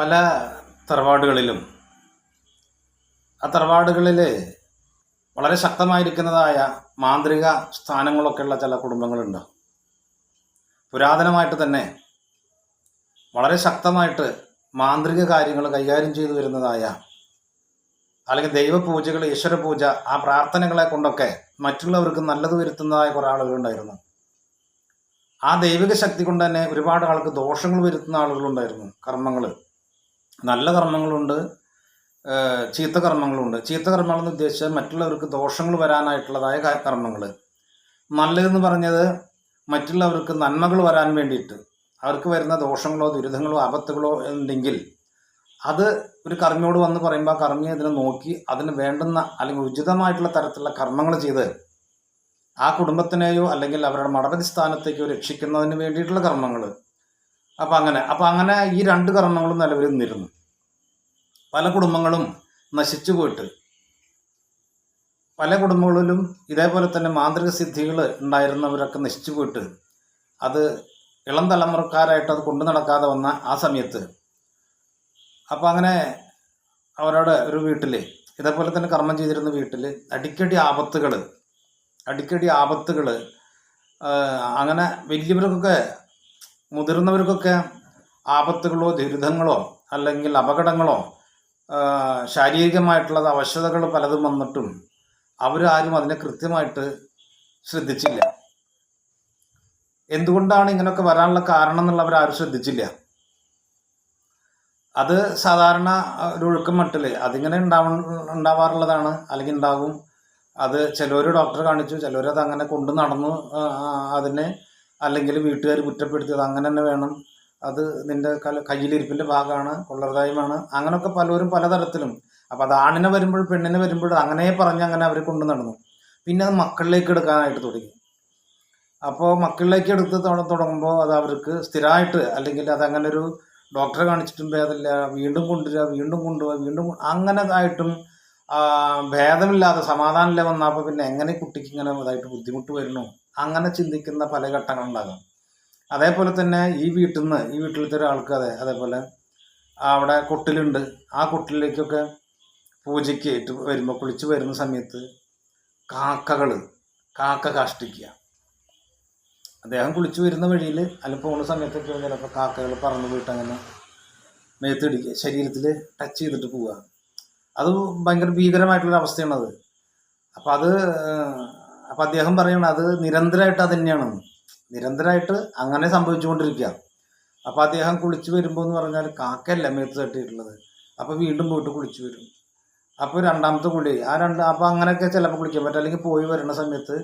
പല തറവാടുകളിലും ആ തറവാടുകളിൽ വളരെ ശക്തമായിരിക്കുന്നതായ മാന്ത്രിക സ്ഥാനങ്ങളൊക്കെയുള്ള ചില കുടുംബങ്ങളുണ്ട്. പുരാതനമായിട്ട് തന്നെ വളരെ ശക്തമായിട്ട് മാന്ത്രിക കാര്യങ്ങൾ കൈകാര്യം ചെയ്തു വരുന്നതായ അല്ലെങ്കിൽ ദൈവപൂജകൾ ഈശ്വര പൂജ ആ പ്രാർത്ഥനകളെ കൊണ്ടൊക്കെ മറ്റുള്ളവർക്ക് നല്ലത് വരുത്തുന്നതായ കുറേ ആളുകളുണ്ടായിരുന്നു. ആ ദൈവിക ശക്തി കൊണ്ട് തന്നെ ഒരുപാട് ആൾക്ക് ദോഷങ്ങൾ വരുത്തുന്ന ആളുകളുണ്ടായിരുന്നു കർമ്മങ്ങൾ നല്ല കർമ്മങ്ങളുണ്ട് ചീത്ത കർമ്മങ്ങളുണ്ട്. ചീത്ത കർമ്മങ്ങൾ എന്ന് ഉദ്ദേശിച്ചാൽ മറ്റുള്ളവർക്ക് ദോഷങ്ങൾ വരാനായിട്ടുള്ളതായ കർമ്മങ്ങൾ നല്ലതെന്ന് പറഞ്ഞത് മറ്റുള്ളവർക്ക് നന്മകൾ വരാൻ വേണ്ടിയിട്ട്. അവർക്ക് വരുന്ന ദോഷങ്ങളോ ദുരിതങ്ങളോ ആപത്തുകളോ ഉണ്ടെങ്കിൽ അത് ഒരു കർമ്മിയോട് വന്ന് പറയുമ്പോൾ ആ കർമ്മി അതിനെ നോക്കി അതിന് വേണ്ടുന്ന അല്ലെങ്കിൽ ഉചിതമായിട്ടുള്ള തരത്തിലുള്ള കർമ്മങ്ങൾ ചെയ്ത് ആ കുടുംബത്തിനെയോ അല്ലെങ്കിൽ അവരുടെ മടപതി സ്ഥാനത്തേക്കോ രക്ഷിക്കുന്നതിന് വേണ്ടിയിട്ടുള്ള കർമ്മങ്ങൾ അപ്പം അങ്ങനെ അപ്പം അങ്ങനെ ഈ രണ്ട് കർമ്മങ്ങളും നിലവിൽ നിന്നിരുന്നു. പല കുടുംബങ്ങളും നശിച്ചു പോയിട്ട്. പല കുടുംബങ്ങളിലും ഇതേപോലെ തന്നെ മാന്ത്രിക സിദ്ധികൾ ഉണ്ടായിരുന്നവരൊക്കെ നശിച്ചു പോയിട്ട്. അത് ഇളം തലമുറക്കാരായിട്ട് അത് കൊണ്ടു നടക്കാതെ വന്ന ആ സമയത്ത്. അപ്പം അങ്ങനെ അവരുടെ ഒരു വീട്ടിൽ ഇതേപോലെ തന്നെ കർമ്മം ചെയ്തിരുന്ന വീട്ടിൽ അടിക്കടി ആപത്തുകൾ അടിക്കടി ആപത്തുകൾ അങ്ങനെ വലിയവർക്കൊക്കെ മുതിർന്നവർക്കൊക്കെ ആപത്തുകളോ ദുരിതങ്ങളോ അല്ലെങ്കിൽ അപകടങ്ങളോ ശാരീരികമായിട്ടുള്ള അവശതകൾ പലതും വന്നിട്ടും അവരാരും അതിനെ കൃത്യമായിട്ട് ശ്രദ്ധിച്ചില്ല. എന്തുകൊണ്ടാണ് ഇങ്ങനെയൊക്കെ വരാനുള്ള കാരണം എന്നുള്ളവർ ആരും ശ്രദ്ധിച്ചില്ല. അത് സാധാരണ ഒരു ഒഴുക്കം മട്ടിൽ അതിങ്ങനെ ഉണ്ടാവ ഉണ്ടാവാറുള്ളതാണ് അല്ലെങ്കിൽ ഉണ്ടാകും. അത് ചിലവർ ഡോക്ടറെ കാണിച്ചു ചിലവർ അത് അങ്ങനെ കൊണ്ടു നടന്നു അതിനെ അല്ലെങ്കിൽ വീട്ടുകാർ കുറ്റപ്പെടുത്തിയത് അങ്ങനെ തന്നെ വേണം. അത് നിന്റെ കല കയ്യിലിരിപ്പിന്റെ ഭാഗമാണ് കൊള്ളർദായ്മാണ് അങ്ങനെയൊക്കെ പലരും പലതരത്തിലും. അപ്പോൾ അത് ആണിനെ വരുമ്പോൾ പെണ്ണിനെ വരുമ്പോൾ അങ്ങനെ പറഞ്ഞ് അങ്ങനെ അവർ കൊണ്ടു നടന്നു. പിന്നെ അത് മക്കളിലേക്ക് എടുക്കാനായിട്ട് തുടങ്ങി. അപ്പോൾ മക്കളിലേക്ക് എടുത്ത് തുട- തുടങ്ങുമ്പോൾ അത് അവർക്ക് സ്ഥിരമായിട്ട് അല്ലെങ്കിൽ അത് അങ്ങനെ ഒരു ഡോക്ടറെ കാണിച്ചിട്ടും ഭേദമില്ല. വീണ്ടും കൊണ്ടുവരിക വീണ്ടും കൊണ്ടുപോവുക വീണ്ടും അങ്ങനെ ഇതായിട്ടും ആ, ഭേദമില്ലാതെ സമാധാനമില്ല വന്നപ്പോൾ പിന്നെ എങ്ങനെ കുട്ടിക്ക് ഇങ്ങനെ ഇതായിട്ട് ബുദ്ധിമുട്ട് വരുന്നു? അങ്ങനെ ചിന്തിക്കുന്ന പല ഘട്ടങ്ങളുണ്ടാകും. അതേപോലെ തന്നെ ഈ വീട്ടിൽ നിന്ന് ഈ വീട്ടിലത്തെ ഒരാൾക്ക് അതെ അതേപോലെ അവിടെ കൊട്ടിലുണ്ട്. ആ കൊട്ടിലേക്കൊക്കെ പൂജയ്ക്ക് ഇട്ട് വരുമ്പോൾ കുളിച്ച് വരുന്ന സമയത്ത് കാക്കകൾ കാക്ക കാഷ്ടിക്കുക. അദ്ദേഹം കുളിച്ച് വരുന്ന വഴിയിൽ അല്ല പോകുന്ന സമയത്തൊക്കെ ചിലപ്പോൾ കാക്കകൾ പറന്ന് പോയിട്ട് അങ്ങനെ മേത്തിടിക്കുക ശരീരത്തിൽ ടച്ച് ചെയ്തിട്ട് പോവുക. അത് ഭയങ്കര ഭീകരമായിട്ടുള്ള അവസ്ഥയാണത്. അപ്പം അത് അപ്പം അദ്ദേഹം പറയണം അത് നിരന്തരമായിട്ട് അത് തന്നെയാണെന്ന് നിരന്തരമായിട്ട് അങ്ങനെ സംഭവിച്ചുകൊണ്ടിരിക്കുക അപ്പം അദ്ദേഹം കുളിച്ച് വരുമ്പോൾ എന്ന് പറഞ്ഞാൽ കാക്കയല്ല മേത്ത് തട്ടിയിട്ടുള്ളത്. അപ്പോൾ വീണ്ടും പോയിട്ട് കുളിച്ച് വരും. അപ്പോൾ രണ്ടാമത്തെ കുളി ആ രണ്ട് അപ്പം അങ്ങനെയൊക്കെ ചിലപ്പോൾ കുളിക്കാൻ പറ്റും. അല്ലെങ്കിൽ പോയി വരുന്ന സമയത്ത്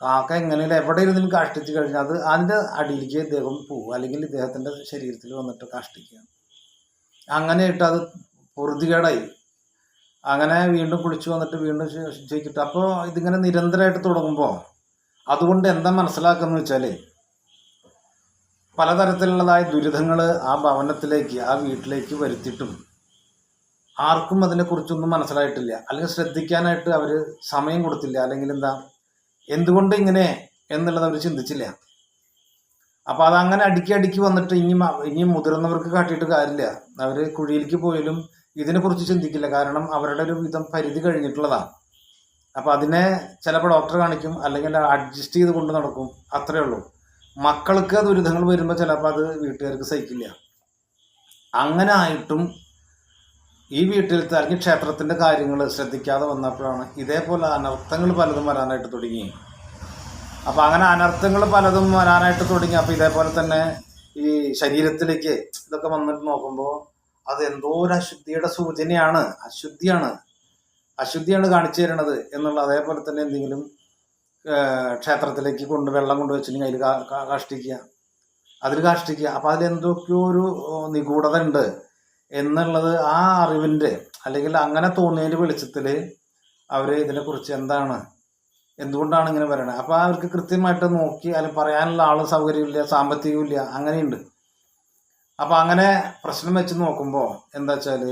കാക്ക എങ്ങനെയല്ല എവിടെ ഇരുന്നും കാഷ്ടിച്ച് കഴിഞ്ഞാൽ അത് അതിന്റെ അടിയിലേക്ക് ഇദ്ദേഹം പോകും അല്ലെങ്കിൽ ഇദ്ദേഹത്തിന്റെ ശരീരത്തിൽ വന്നിട്ട് കാഷ്ടിക്കുക. അങ്ങനെയായിട്ട് അത് പൊറുതികേടായി. അങ്ങനെ വീണ്ടും കുളിച്ചു വന്നിട്ട് വീണ്ടും ചെയ്തിട്ട് അപ്പോൾ ഇതിങ്ങനെ നിരന്തരമായിട്ട് തുടങ്ങുമ്പോൾ അതുകൊണ്ട് എന്താ മനസ്സിലാക്കുന്നത് വെച്ചാൽ പലതരത്തിലുള്ളതായ ദുരിതങ്ങൾ ആ ഭവനത്തിലേക്ക് ആ വീട്ടിലേക്ക് വരുത്തിയിട്ടും ആർക്കും അതിനെക്കുറിച്ചൊന്നും മനസ്സിലായിട്ടില്ല. അല്ലെങ്കിൽ ശ്രദ്ധിക്കാനായിട്ട് അവർ സമയം കൊടുത്തില്ല. അല്ലെങ്കിൽ എന്താ എന്തുകൊണ്ട് ഇങ്ങനെ എന്നുള്ളത് അവർ ചിന്തിച്ചില്ല. അപ്പോൾ അതങ്ങനെ അടുക്കി അടുക്കി വന്നിട്ട് ഇനി ഇനി മുതിർന്നവർക്ക് കാട്ടിയിട്ട് കാര്യമില്ല. അവർ കുഴിയിലേക്ക് പോയാലും ഇതിനെക്കുറിച്ച് ചിന്തിക്കില്ല. കാരണം അവരുടെ ഒരു വിധം പരിധി കഴിഞ്ഞിട്ടുള്ളതാണ്. അപ്പോൾ അതിനെ ചിലപ്പോൾ ഡോക്ടർ കാണിക്കും അല്ലെങ്കിൽ അഡ്ജസ്റ്റ് ചെയ്ത് കൊണ്ട് നടക്കും. അത്രേ ഉള്ളൂ. മക്കൾക്ക് ദുരിതങ്ങൾ വരുമ്പോൾ ചിലപ്പോൾ അത് വീട്ടുകാർക്ക് സഹിക്കില്ല. അങ്ങനെ ആയിട്ടും ഈ വീട്ടിലത്തെ അല്ലെങ്കിൽ ക്ഷേത്രത്തിന്റെ കാര്യങ്ങൾ ശ്രദ്ധിക്കാതെ വന്നപ്പോഴാണ് ഇതേപോലെ അനർത്ഥങ്ങൾ പലതും വരാനായിട്ട് തുടങ്ങി. അപ്പോൾ അങ്ങനെ അനർത്ഥങ്ങൾ പലതും വരാനായിട്ട് തുടങ്ങി. അപ്പോൾ ഇതേപോലെ തന്നെ ഈ ശരീരത്തിലേക്ക് ഇതൊക്കെ വന്നിട്ട് നോക്കുമ്പോൾ അത് എന്തോ ഒരു അശുദ്ധിയുടെ സൂചനയാണ്. അശുദ്ധിയാണ്. അശുദ്ധിയാണ് കാണിച്ചു തരണത് എന്നുള്ള അതേപോലെ തന്നെ എന്തെങ്കിലും ക്ഷേത്രത്തിലേക്ക് കൊണ്ട് വെള്ളം കൊണ്ട് വെച്ചിട്ടുണ്ടെങ്കിൽ അതിൽ കാഷ്ടിക്കുക. അതിൽ കാഷ്ടിക്കുക. അപ്പം അതിലെന്തൊക്കെയോ ഒരു നിഗൂഢത ഉണ്ട് എന്നുള്ളത് ആ അറിവിന്റെ അല്ലെങ്കിൽ അങ്ങനെ തോന്നിയതിന്റെ വെളിച്ചത്തിൽ അവർ ഇതിനെക്കുറിച്ച് എന്താണ് എന്തുകൊണ്ടാണ് ഇങ്ങനെ വരണത് അപ്പോൾ അവർക്ക് കൃത്യമായിട്ട് നോക്കി അല്ലെങ്കിൽ പറയാനുള്ള ആൾ സൗകര്യമില്ല സാമ്പത്തികമില്ല അങ്ങനെയുണ്ട്. അപ്പോൾ അങ്ങനെ പ്രശ്നം വെച്ച് നോക്കുമ്പോൾ എന്താ വെച്ചാൽ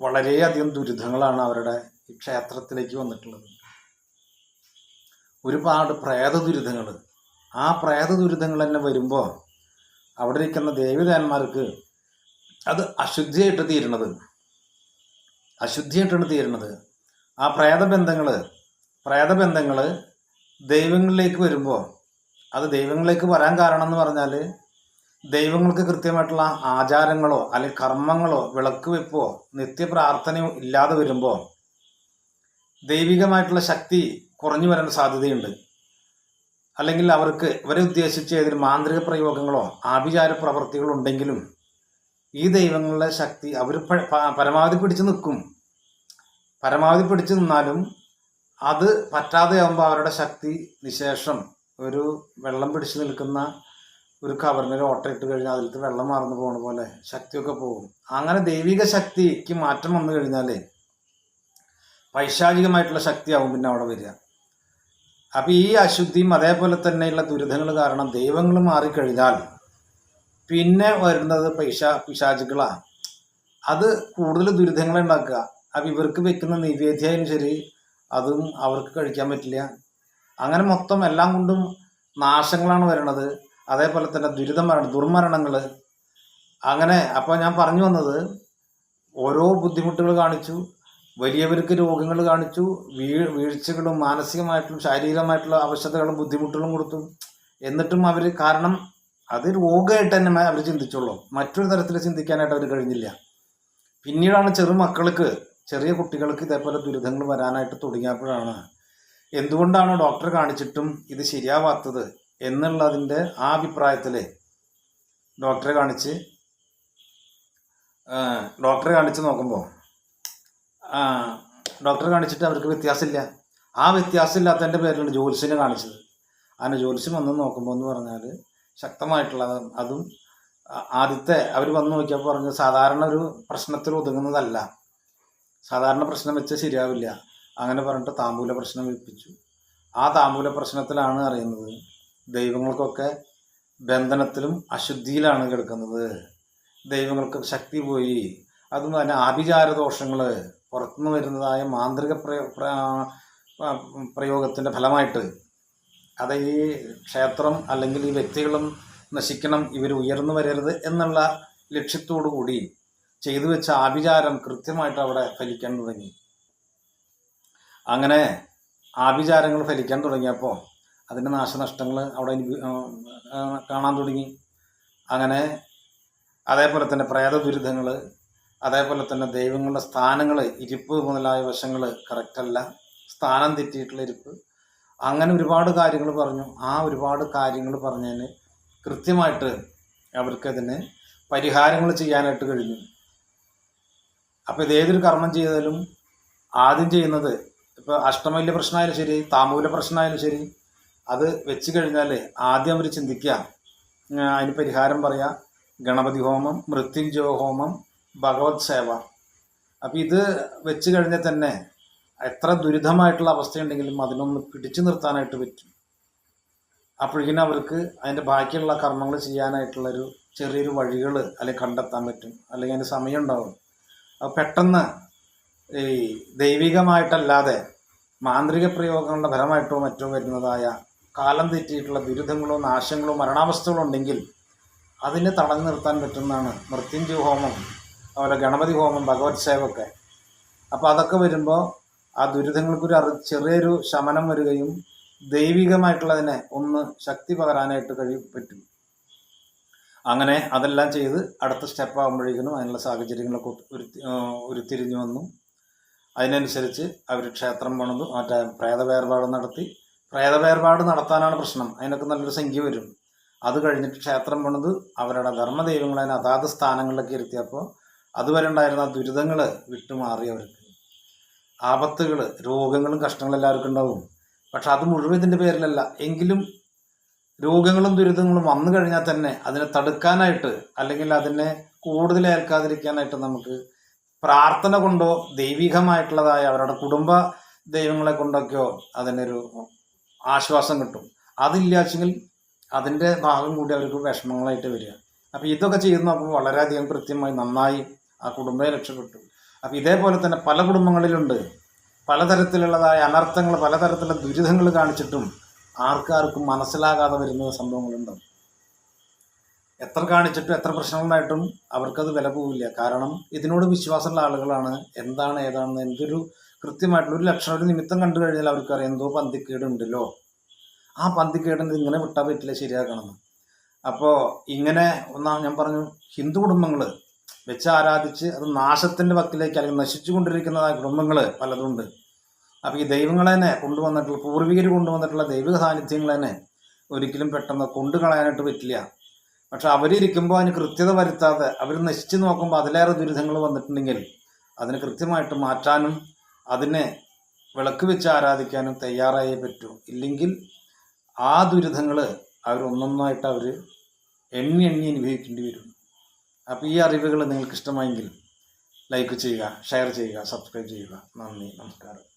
വളരെയധികം ദുരിതങ്ങളാണ് അവരുടെ ഈ ക്ഷേത്രത്തിലേക്ക് വന്നിട്ടുള്ളത്. ഒരുപാട് പ്രേത ദുരിതങ്ങൾ ആ പ്രേത ദുരിതങ്ങൾ തന്നെ വരുമ്പോൾ അവിടെ ഇരിക്കുന്ന ദേവിദേവന്മാർക്ക് അത് അശുദ്ധിയായിട്ട് തീരുന്നത്. അശുദ്ധിയായിട്ടാണ് തീരുന്നത്. ആ പ്രേതബന്ധങ്ങൾ പ്രേതബന്ധങ്ങൾ ദൈവങ്ങളിലേക്ക് വരുമ്പോൾ അത് ദൈവങ്ങളിലേക്ക് വരാൻ കാരണം എന്ന് പറഞ്ഞാൽ ദൈവങ്ങൾക്ക് കൃത്യമായിട്ടുള്ള ആചാരങ്ങളോ അല്ലെങ്കിൽ കർമ്മങ്ങളോ വിളക്ക് വെപ്പോ നിത്യപ്രാർത്ഥനയോ ഇല്ലാതെ വരുമ്പോൾ ദൈവികമായിട്ടുള്ള ശക്തി കുറഞ്ഞു വരാൻ സാധ്യതയുണ്ട്. അല്ലെങ്കിൽ അവർക്ക് ഇവരെ ഉദ്ദേശിച്ച് ഏതൊരു മാന്ത്രിക പ്രയോഗങ്ങളോ ആഭിചാര പ്രവർത്തികളോ ഉണ്ടെങ്കിലും ഈ ദൈവങ്ങളുടെ ശക്തി അവർ പരമാവധി പിടിച്ചു നിൽക്കും. പരമാവധി പിടിച്ചു നിന്നാലും അത് പറ്റാതെയാകുമ്പോൾ അവരുടെ ശക്തി നിശേഷം ഒരു വെള്ളം പിടിച്ചു നിൽക്കുന്ന ഒരു കവറിന് ഒരു ഓട്ട ഇട്ട് കഴിഞ്ഞാൽ അതിലത്തെ വെള്ളം മാറുന്നു പോകുന്ന പോലെ ശക്തിയൊക്കെ പോകും. അങ്ങനെ ദൈവിക ശക്തിക്ക് മാറ്റം വന്നു കഴിഞ്ഞാൽ പൈശാചികമായിട്ടുള്ള ശക്തിയാവും പിന്നെ അവിടെ വരിക. അപ്പം ഈ അശുദ്ധിയും അതേപോലെ തന്നെയുള്ള ദുരിതങ്ങൾ കാരണം ദൈവങ്ങൾ മാറിക്കഴിഞ്ഞാൽ പിന്നെ വരുന്നത് പൈശ പിശാചുക്കളാണ് അത് കൂടുതൽ ദുരിതങ്ങൾ ഉണ്ടാക്കുക. അപ്പം ഇവർക്ക് വെക്കുന്ന നിവേദ്യമായാലും ശരി അതും അവർക്ക് കഴിക്കാൻ പറ്റില്ല. അങ്ങനെ മൊത്തം എല്ലാം കൊണ്ടും നാശങ്ങളാണ് വരുന്നത് അതേപോലെ തന്നെ ദുരിതമരണം ദുർമരണങ്ങൾ അങ്ങനെ അപ്പോൾ ഞാൻ പറഞ്ഞു വന്നത് ഓരോ ബുദ്ധിമുട്ടുകൾ കാണിച്ചു വലിയവർക്ക് രോഗങ്ങൾ കാണിച്ചു വീ വീഴ്ചകളും മാനസികമായിട്ടും ശാരീരികമായിട്ടുള്ള അവശതകളും ബുദ്ധിമുട്ടുകളും കൊടുത്തു. എന്നിട്ടും അവർ കാരണം അത് രോഗമായിട്ട് തന്നെ അവർ ചിന്തിച്ചുള്ളൂ. മറ്റൊരു തരത്തിൽ ചിന്തിക്കാനായിട്ട് അവർ കഴിഞ്ഞില്ല. പിന്നീടാണ് ചെറു മക്കൾക്ക് ചെറിയ കുട്ടികൾക്ക് ഇതേപോലെ ദുരിതങ്ങൾ വരാനായിട്ട് തുടങ്ങിയപ്പോഴാണ് എന്തുകൊണ്ടാണ് ഡോക്ടർ കാണിച്ചിട്ടും ഇത് ശരിയാവാത്തത് എന്നുള്ളതിന്റെ ആ അഭിപ്രായത്തിൽ ഡോക്ടറെ കാണിച്ച് ഡോക്ടറെ കാണിച്ച് നോക്കുമ്പോൾ ഡോക്ടറെ കാണിച്ചിട്ട് അവർക്ക് വ്യത്യാസമില്ല. ആ വ്യത്യാസമില്ലാത്തതിന്റെ പേരിലാണ് ജ്യോത്സ്യനെ കാണിച്ചത്. അങ്ങനെ ജ്യോത്സ്യം വന്ന് നോക്കുമ്പോൾ എന്ന് പറഞ്ഞാൽ ശക്തമായിട്ടുള്ള അതും ആദ്യത്തെ അവർ വന്ന് നോക്കിയപ്പോൾ പറഞ്ഞ സാധാരണ ഒരു പ്രശ്നത്തിൽ ഒതുങ്ങുന്നതല്ല. സാധാരണ പ്രശ്നം വെച്ചാൽ ശരിയാവില്ല. അങ്ങനെ പറഞ്ഞിട്ട് താമ്പൂല പ്രശ്നം വെപ്പിച്ചു ആ താമ്പൂല പ്രശ്നത്തിലാണ് അറിയുന്നത് ദൈവങ്ങൾക്കൊക്കെ ബന്ധനത്തിലും അശുദ്ധിയിലാണ് കിടക്കുന്നത്. ദൈവങ്ങൾക്ക് ശക്തി പോയി. അതും തന്നെ ആഭിചാര ദോഷങ്ങൾ പുറത്തുനിന്ന് വരുന്നതായ മാന്ത്രിക പ്രയോ പ്രയോഗത്തിന്റെ ഫലമായിട്ട് അത് ഈ ക്ഷേത്രം അല്ലെങ്കിൽ ഈ വ്യക്തികളും നശിക്കണം ഇവർ ഉയർന്നു വരരുത് എന്നുള്ള ലക്ഷ്യത്തോടു കൂടി ചെയ്തു വെച്ച ആഭിചാരം കൃത്യമായിട്ട് അവിടെ ഫലിക്കാൻ തുടങ്ങി. അങ്ങനെ ആഭിചാരങ്ങൾ ഫലിക്കാൻ തുടങ്ങിയപ്പോൾ അതിന്റെ നാശനഷ്ടങ്ങൾ അവിടെ കാണാൻ തുടങ്ങി. അങ്ങനെ അതേപോലെ തന്നെ പ്രേത ദുരിതങ്ങൾ അതേപോലെ തന്നെ ദൈവങ്ങളുടെ സ്ഥാനങ്ങൾ ഇരിപ്പ് മുതലായ വശങ്ങൾ കറക്റ്റല്ല സ്ഥാനം തെറ്റിയിട്ടുള്ള ഇരിപ്പ്. അങ്ങനെ ഒരുപാട് കാര്യങ്ങൾ പറഞ്ഞു. ആ ഒരുപാട് കാര്യങ്ങൾ പറഞ്ഞതിന് കൃത്യമായിട്ട് അവർക്കതിന് പരിഹാരങ്ങൾ ചെയ്യാനായിട്ട് കഴിഞ്ഞു. അപ്പോൾ ഇത് ഏതൊരു കർമ്മം ചെയ്താലും ആദ്യം ചെയ്യുന്നത് ഇപ്പോൾ അഷ്ടമല്യ പ്രശ്നമായാലും ശരി താമൂല പ്രശ്നമായാലും ശരി അത് വെച്ച് കഴിഞ്ഞാൽ ആദ്യം അവർ ചിന്തിക്കുക അതിന് പരിഹാരം പറയുക ഗണപതി ഹോമം മൃത്യുഞ്ജയ ഹോമം ഭഗവത് സേവ. അപ്പം ഇത് വെച്ച് കഴിഞ്ഞാൽ തന്നെ എത്ര ദുരിതമായിട്ടുള്ള അവസ്ഥയുണ്ടെങ്കിലും അതിനൊന്ന് പിടിച്ചു നിർത്താനായിട്ട് പറ്റും. അപ്പോഴേക്കും അവർക്ക് അതിന്റെ ബാക്കിയുള്ള കർമ്മങ്ങൾ ചെയ്യാനായിട്ടുള്ളൊരു ചെറിയൊരു വഴികൾ അല്ലെങ്കിൽ കണ്ടെത്താൻ പറ്റും. അല്ലെങ്കിൽ അതിന് സമയം ഉണ്ടാവും അത് പെട്ടെന്ന് ഈ ദൈവികമായിട്ടല്ലാതെ മാന്ത്രിക പ്രയോഗങ്ങളുടെ ഫലമായിട്ടോ മറ്റോ വരുന്നതായ കാലം തെറ്റിയിട്ടുള്ള ദുരിതങ്ങളോ നാശങ്ങളോ മരണാവസ്ഥകളോ ഉണ്ടെങ്കിൽ അതിനെ തടഞ്ഞു നിർത്താൻ പറ്റുന്നതാണ് മൃത്യുഞ്ജയ ഹോമം അതുപോലെ ഗണപതി ഹോമം ഭഗവത് സേവൊക്കെ അപ്പോൾ അതൊക്കെ വരുമ്പോൾ ആ ദുരിതങ്ങൾക്കൊരു അറി ചെറിയൊരു ശമനം വരികയും ദൈവികമായിട്ടുള്ളതിനെ ഒന്ന് ശക്തി പകരാനായിട്ട് കഴിയും പറ്റും. അങ്ങനെ അതെല്ലാം ചെയ്ത് അടുത്ത സ്റ്റെപ്പ് ആകുമ്പോഴേക്കും അതിനുള്ള സാഹചര്യങ്ങളൊക്കെ ഉരുത്തിരിഞ്ഞു വന്നു. അതിനനുസരിച്ച് അവർ ക്ഷേത്രം പണിതു മറ്റേ പ്രേതവേർപാട് നടത്തി. പ്രേതവേർപാട് നടത്താനാണ് പ്രശ്നം. അതിനൊക്കെ നല്ലൊരു സംഖ്യ വരും. അത് കഴിഞ്ഞിട്ട് ക്ഷേത്രം പണിത് അവരുടെ ധർമ്മദൈവങ്ങളെ അതാത് സ്ഥാനങ്ങളിലൊക്കെ ഇരുത്തിയപ്പോൾ അതുവരെ ഉണ്ടായിരുന്ന ദുരിതങ്ങൾ വിട്ടുമാറി അവർക്ക്. ആപത്തുകൾ രോഗങ്ങളും കഷ്ടങ്ങളും എല്ലാവർക്കും ഉണ്ടാവും. പക്ഷെ അത് മുഴുവൻ ഇതിന്റെ പേരിലല്ല. എങ്കിലും രോഗങ്ങളും ദുരിതങ്ങളും വന്നു കഴിഞ്ഞാൽ തന്നെ അതിനെ തടുക്കാനായിട്ട് അല്ലെങ്കിൽ അതിനെ കൂടുതൽ ഏൽക്കാതിരിക്കാനായിട്ട് നമുക്ക് പ്രാർത്ഥന കൊണ്ടോ ദൈവികമായിട്ടുള്ളതായ അവരുടെ കുടുംബ ദൈവങ്ങളെ കൊണ്ടൊക്കെയോ അതിനൊരു ആശ്വാസം കിട്ടും. അതില്ലാച്ചെങ്കിൽ അതിന്റെ ഭാഗം കൂടി അവർക്ക് വിഷമങ്ങളായിട്ട് വരിക. അപ്പോൾ ഇതൊക്കെ ചെയ്ത് നോക്കുമ്പോൾ വളരെയധികം കൃത്യമായി നന്നായി ആ കുടുംബത്തെ രക്ഷപ്പെട്ടു. അപ്പോൾ ഇതേപോലെ തന്നെ പല കുടുംബങ്ങളിലുണ്ട്. പലതരത്തിലുള്ളതായ അനർത്ഥങ്ങൾ പലതരത്തിലുള്ള ദുരിതങ്ങൾ കാണിച്ചിട്ടും ആർക്കാർക്കും മനസ്സിലാകാതെ വരുന്ന സംഭവങ്ങളുണ്ട്. എത്ര കാണിച്ചിട്ടും എത്ര പ്രശ്നങ്ങളായിട്ടും അവർക്കത് വില പോവില്ല കാരണം ഇതിനോട് വിശ്വാസമുള്ള ആളുകളാണ്. എന്താണ് ഏതാണെന്ന് എന്തൊരു കൃത്യമായിട്ടുള്ള ഒരു ലക്ഷണം ഒരു നിമിത്തം കണ്ടു കഴിഞ്ഞാൽ അവർക്കറിയാം എന്തോ പന്തിക്കേട് ഉണ്ടല്ലോ. ആ പന്തിക്കേട് ഇങ്ങനെ വിട്ടാൽ പറ്റില്ല ശരിയാക്കണമെന്ന് അപ്പോൾ ഇങ്ങനെ ഒന്നാം ഞാൻ പറഞ്ഞു ഹിന്ദു കുടുംബങ്ങൾ വെച്ച് ആരാധിച്ച് അത് നാശത്തിന്റെ വക്കിലേക്ക് അല്ലെങ്കിൽ നശിച്ചു കൊണ്ടിരിക്കുന്നതായ കുടുംബങ്ങൾ പലതുണ്ട് അപ്പോൾ ഈ ദൈവങ്ങളെ തന്നെ കൊണ്ടുവന്നിട്ടുള്ള പൂർവികർ കൊണ്ടുവന്നിട്ടുള്ള ദൈവിക സാന്നിധ്യങ്ങൾ തന്നെ ഒരിക്കലും പെട്ടെന്ന് കൊണ്ടു കളയാനായിട്ട് പറ്റില്ല. പക്ഷെ അവരിയ്ക്കുമ്പോൾ അതിന് കൃത്യത വരുത്താതെ അവർ നശിച്ചു നോക്കുമ്പോൾ അതിലേറെ ദുരിതങ്ങൾ വന്നിട്ടുണ്ടെങ്കിൽ അതിന് കൃത്യമായിട്ട് മാറ്റാനും അതിനെ വിളക്ക് വെച്ച് ആരാധിക്കാനും തയ്യാറായേ പറ്റൂ. ഇല്ലെങ്കിൽ ആ ദുരിതങ്ങൾ അവർ ഒന്നൊന്നായിട്ട് അവർ എണ്ണി എണ്ണി അനുഭവിക്കേണ്ടി വരും. അപ്പോൾ ഈ അറിവുകൾ നിങ്ങൾക്ക് ഇഷ്ടമായെങ്കിൽ ലൈക്ക് ചെയ്യുക ഷെയർ ചെയ്യുക സബ്സ്ക്രൈബ് ചെയ്യുക. നന്ദി നമസ്കാരം.